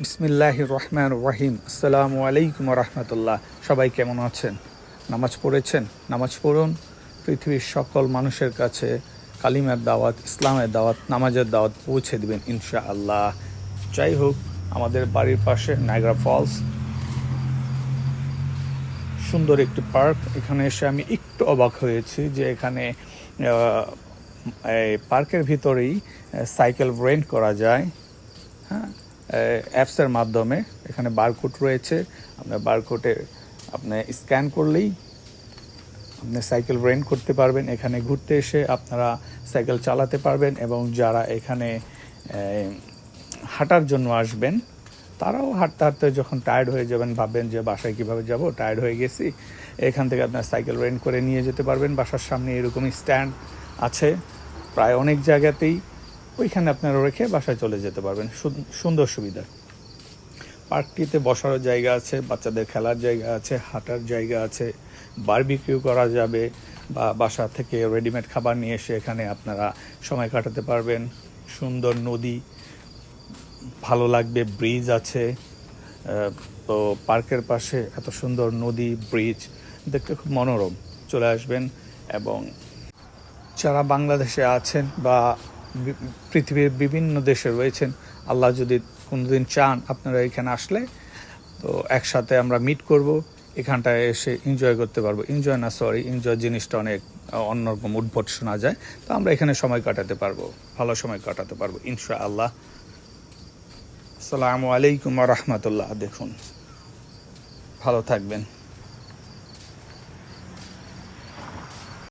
বিসমিল্লাহ রহমান রহিম আসসালামু আলাইকুম রহমতুল্লাহ সবাই কেমন আছেন? নামাজ পড়েছেন? নামাজ পড়ুন। পৃথিবীর সকল মানুষের কাছে কালিমের দাওয়াত, ইসলামের দাওয়াত, নামাজের দাওয়াত পৌঁছে দেবেন ইনশা আল্লাহ যাই হোক, আমাদের বাড়ির পাশে নাইগ্রা ফলস। সুন্দর একটি পার্ক। এখানে এসে আমি একটু অবাক হয়েছি যে এখানে পার্কের ভিতরেই সাইকেল রেন্ট করা যায়। হ্যাঁ? অ্যাপসের মাধ্যমে এখানে বারকোড রয়েছে। আপনার বারকোডে আপনি স্ক্যান করলেই আপনি সাইকেল রেন্ট করতে পারবেন। এখানে ঘুরতে এসে আপনারা সাইকেল চালাতে পারবেন এবং যারা এখানে হাঁটার জন্য আসবেন, তারাও হাঁটতে হাঁটতে যখন টায়ার্ড হয়ে যাবেন, ভাববেন যে বাসায় কীভাবে যাব টায়ার্ড হয়ে গেছি। এখান থেকে আপনার সাইকেল রেন্ট করে নিয়ে যেতে পারবেন। বাসার সামনে এরকমই স্ট্যান্ড আছে। প্রায় অনেক জায়গাতেই ওইখানে আপনারা রেখে বাসায় চলে যেতে পারবেন। সুন- সুন্দর সুবিধা। পার্কটিতে বসার জায়গা আছে, বাচ্চাদের খেলার জায়গা আছে, হাঁটার জায়গা আছে, বারবিকিউ করা যাবে, বা বাসা থেকে রেডিমেড খাবার নিয়ে এসে এখানে আপনারা সময় কাটাতে পারবেন। সুন্দর নদী, ভালো লাগবে ব্রিজ আছে। তো পার্কের পাশে এত সুন্দর নদী ব্রিজ দেখতে খুব মনোরম। চলে আসবেন এবং যারা বাংলাদেশে আছেন বি- পৃথিবীর বিভিন্ন দেশে রয়েছেন। আল্লাহ যদি কোনোদিন চান আপনারা এখানে আসলে, তো একসাথে আমরা মিট করব, এখানটায় এসে এনজয় করতে পারব। এনজয় না সরি এনজয় জিনিসটা অনেক, অন্যরকম উদ্ভট শোনা যায়। তো আমরা এখানে সময় কাটাতে পারব, ভালো সময় কাটাতে পারব ইনশা আল্লাহ আসসালামু আলাইকুম রহমতুল্লাহ। দেখুন, ভালো থাকবেন।